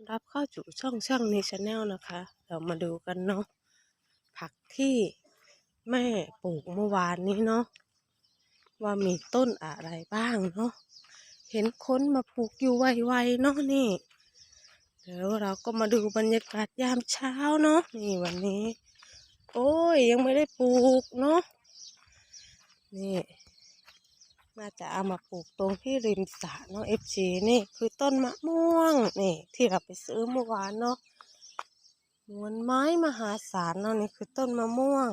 อนรับเข้าสู่ช่องช่างในชาแนลนะคะ เรามาดูกันเนาะผักที่แม่ปลูกเมื่อวานนี้เนาะว่ามีต้นอะไรบ้างเนาะเห็นคนมาปลูกอยู่ไวๆเนาะนี่เดี๋ยวเราก็มาดูบรรยากาศยามเช้าเนาะนี่วันนี้ โอ้ยยังไม่ได้ปลูกเนาะนี่ น่าจะเอามาปลูกตรงที่ริมสระเนาะเอฟซีนี่คือต้นมะม่วงนี่ ที่เราไปซื้อเมื่อวานเนาะมวลไม้มหาศาลเนาะนี่คือต้นมะม่วง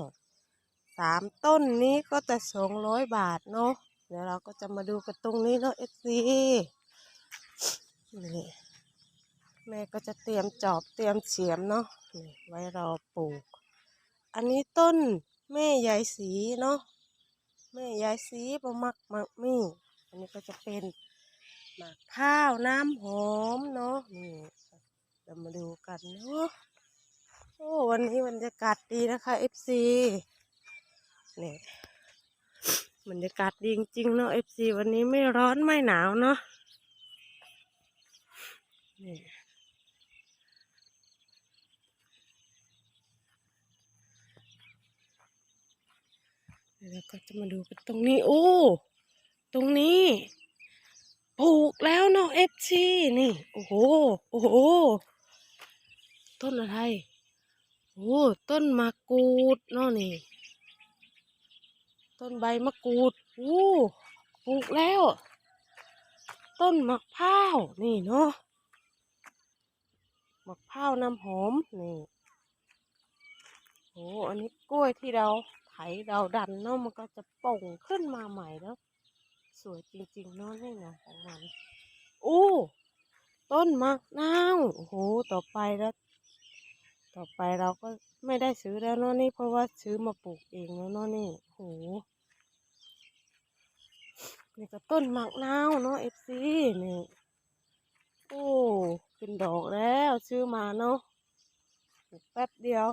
สามต้นนี้ก็จะสองร้อยบาทเนาะเดี๋ยวเราก็จะมาดูกันตรงนี้เนาะเอฟซีนี่แม่ก็จะเตรียมจอบเตรียมเฉียมเนาะนไว้รอปลูก อันนี้ต้นแม่ยายสีเนาะ แม่ยายสีบะมักมักมี่อันนี้ก็จะเป็นหมากข้าวน้ำหอมเนาะนี่เรามาดูกันเนาะโอ้วันนี้บรรยากาศดีนะคะ FC นี่บรรยากาศดีจริงๆเนาะ FC วันนี้ไม่ร้อนไม่หนาวเนาะนี่ แล้วก็จะมาดูกันตรงนี้ โอ้ ตรงนี้ ปลูกแล้วเนาะ FC นี่ โอ้โห โอ้โห ต้นอะไร โอ้ ต้นมะกรูดเนาะนี่ ต้นใบมะกรูด โอ้ ปลูกแล้ว ต้นมะพร้าว นี่เนาะ มะพร้าวน้ำหอม นี่ โอ้ อันนี้กล้วยที่เรา ไถเราดันเนาะมันก็จะป่งขึ้นมาใหม่แล้ว สวยจริงๆเนาะนี่นะของมันโอ้ต้นมะนาวโอ้โหต่อไปแล้ว ต่อไปเราก็ไม่ได้ซื้อแล้วเนาะนี่เพราะว่าซื้อมาปลูกเองแล้วเนาะนี่โอ้โหนี่ก็ต้นมะนาวเนาะเอฟซีนี่โอ้เป็นดอกแล้วซื้อมาเนาะแป๊บเดียว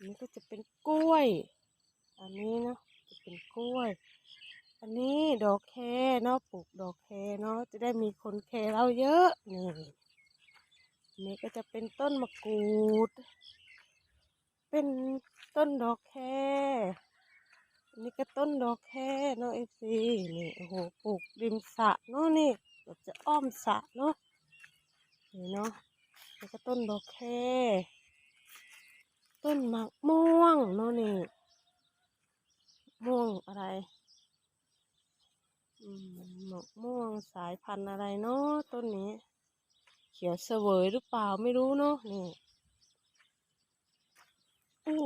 อันนี้ก็จะเป็นกล้วย อันนี้เนาะจะเป็นกล้วย อันนี้ดอกแคเนาะปลูกดอกแคเนาะจะได้มีคนแคเราเยอะนี่อันนี้ก็จะเป็นต้นมะกรูด เป็นต้นดอกแคอันนี้ก็ต้นดอกแคเนาะเอฟซีนี่โอ้โหปลูกริมสระเนาะนี่เราจะอ้อมสระเนาะนี่เนาะแล้วก็ต้นดอกแค ต้นมะม่วงเนาะนี่ม่วงอะไรมะม่วงสายพันธุ์อะไรเนาะต้นนี้ เขียวเสวยหรือเปล่าไม่รู้เนาะนี่โอ้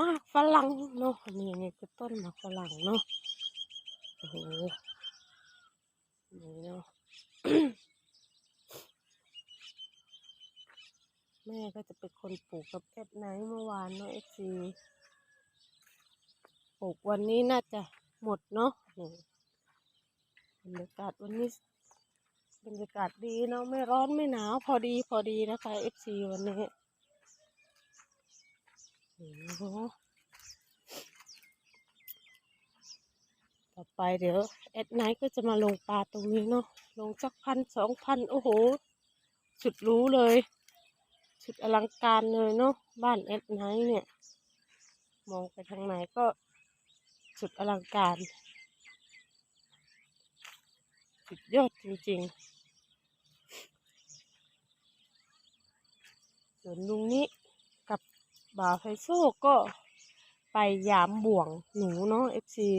มากฝรั่งเนาะนี่นี่คือต้นหมากฝรั่งเนาะโอ้โหนี่เนาะ แม่ก็จะเป็นคนปลูกกับแอดไนท์เมื่อวานเนาะเอฟซีปลูกวันนี้น่าจะหมดเนาะบรรยากาศวันนี้บรรยากาศดีเนาะไม่ร้อนไม่หนาว พอดีพอดีนะคะเอฟซีวันนี้โอ้โหต่อไปเดี๋ยวแอดไนท์ก็จะมาลงปลาตรงนี้เนาะลงสักพันสองพันโอ้โห สุดรู้เลย สุดอลังการเลยเนาะบ้านแอดไนท์เนี่ย มองไปทางไหนก็สุดอลังการ สุดยอดจริงๆ ส่วนลุงนี้กับบ่าวไฟโซก็ไปยามบ่วงหนูเนาะเอฟซี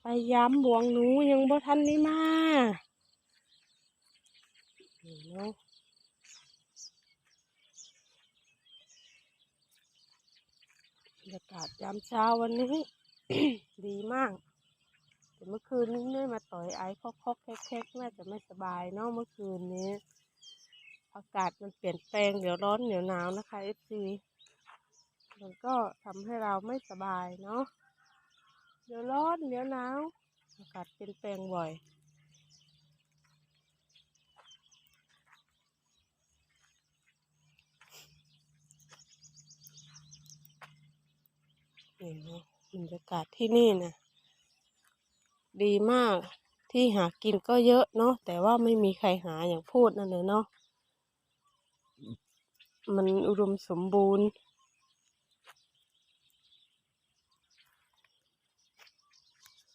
ไปยามบ่วงหนูยังบ่ทันได้มา นี่เนาะบรรยากาศยามเช้าวันนี้ ดีมากแต่เมื่อคืนนี้แม่มาต่อยไอ้คอกคอกแคกแคกน่จะไม่สบายเนาะเมื่อคืนนี้ อากาศมันเปลี่ยนแปลงเดี๋ยวร้อนเดี๋ยวหนาวนะคะเอฟซีมันก็ทำให้เราไม่สบายเนาะเดี๋ยวร้อนเดี๋ยวหนาวอากาศเปลี่ยนแปลงบ่อย นี่เนาะบรรยากาศที่นี่นะดีมากที่ที่หากินก็เยอะเนาะแต่ว่าไม่มีใครหาอย่างพูดนั่นเลยเนาะมันอุดมสมบูรณ์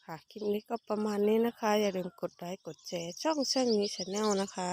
ค่ะ คลิปนี้ก็ประมาณนี้นะคะ อย่าลืมกดไลค์กดแชร์ช่องช่างนี้ชาแนลนะคะ